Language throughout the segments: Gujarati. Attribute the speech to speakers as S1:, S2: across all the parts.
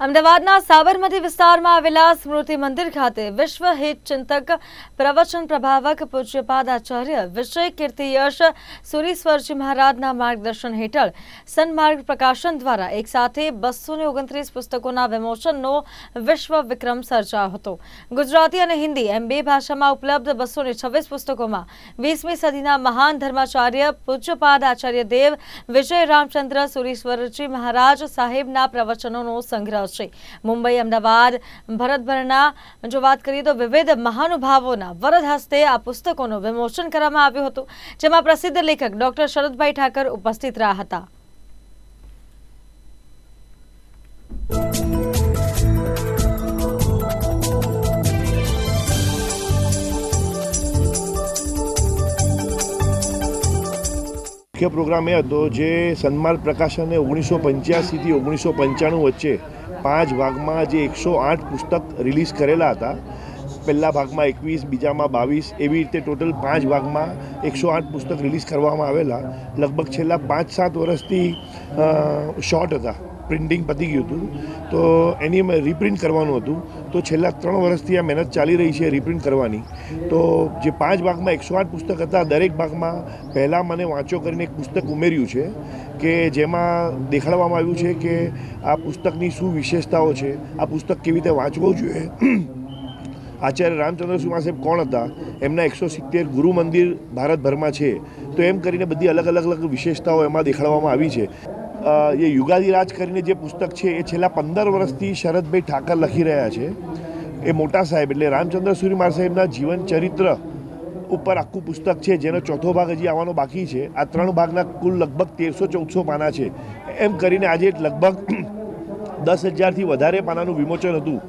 S1: અમદાવાદના સાબરમતી વિસ્તારમાં આવેલા સ્મૃતિ મંદિર ખાતે વિશ્વ હિત ચિંતક પ્રવચન પ્રભાવક પૂજ્યપાદ આચાર્ય વિષય કીર્તિ યશ સુરીશ્વરજી મહારાજના માર્ગદર્શન હેઠળ સન્માર્ગ પ્રકાશન દ્વારા એક સાથે બસો ને ઓગણત્રીસ પુસ્તકોના વિમોચનનો વિશ્વ વિક્રમ સર્જાયો હતો. ગુજરાતી અને હિન્દી એમ બે ભાષામાં ઉપલબ્ધ બસો છવ્વીસ પુસ્તકોમાં વીસમી સદીના મહાન ધર્માચાર્ય પૂજ્યપાદ આચાર્ય દેવ વિજય રામચંદ્ર સુરીશ્વરજી મહારાજ સાહેબના પ્રવચનોનો સંગ્રહ છે મુંબઈ, અમદાવાદ, ભરતભરના, જો વાત કરીએ તો વિવિધ મહાનુભાવોના વરદ હસ્તે આ પુસ્તકોનું વિમોચન કરવામાં આવ્યું હતું, જેમાં પ્રસિદ્ધ લેખક ડોક્ટર શરદભાઈ ઠાકર ઉપસ્થિત રહ્યા હતા.
S2: મુખ્ય પ્રોગ્રામ એ હતો જે સન્માર્ગ પ્રકાશને ઓગણીસો પંચ્યાસીથી ઓગણીસો પંચાણું વચ્ચે પાંચ ભાગમાં જે એકસો આઠ પુસ્તક રિલીઝ કરેલા હતા. પહેલા ભાગમાં એકવીસ, બીજામાં બાવીસ, એવી રીતે ટોટલ પાંચ ભાગમાં એકસો આઠ પુસ્તક રિલીઝ કરવામાં આવેલા. લગભગ છેલ્લા પાંચ સાત વર્ષથી શોર્ટ હતા. પ્રિન્ટિંગ પતી ગયું હતું. તો એની રીપ્રિન્ટ કરવાનું હતું. તો છેલ્લા ત્રણ વર્ષથી આ મહેનત ચાલી રહી છે રીપ્રિન્ટ કરવાની. તો જે પાંચ ભાગમાં એકસો આઠ પુસ્તક હતા, દરેક ભાગમાં પહેલાં મને વાંચો કરીને એક પુસ્તક ઉમેર્યું છે કે જેમાં દેખાડવામાં આવ્યું છે કે આ પુસ્તકની શું વિશેષતાઓ છે, આ પુસ્તક કેવી રીતે વાંચવું જોઈએ. આચાર્ય રામચંદ્ર સુમા સાહેબ કોણ હતા? એમના એકસો સિત્તેર ગુરુ મંદિર ભારતભરમાં છે. તો એમ કરીને બધી અલગ અલગ અલગ વિશેષતાઓ એમાં દેખાડવામાં આવી છે. એ યુગાદિરાજ કરીને જે પુસ્તક છે, એ છેલ્લા પંદર વર્ષથી શરદભાઈ ઠાકર લખી રહ્યા છે. એ મોટા સાહેબ એટલે રામચંદ્ર સુરીમાર સાહેબના જીવન ચરિત્ર ઉપર આખું પુસ્તક છે, જેનો ચોથો ભાગ હજી આવવાનો બાકી છે. આ ત્રણ ભાગના કુલ લગભગ તેરસો ચૌદસો પાના છે. એમ કરીને આજે લગભગ દસ હજારથી વધારે પાનાનું વિમોચન હતું.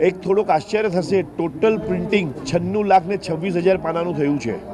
S2: એક થોડોક આશ્ચર્ય થશે, ટોટલ પ્રિન્ટિંગ છન્નું લાખ ને છવ્વીસ હજાર પાનાનું થયું છે.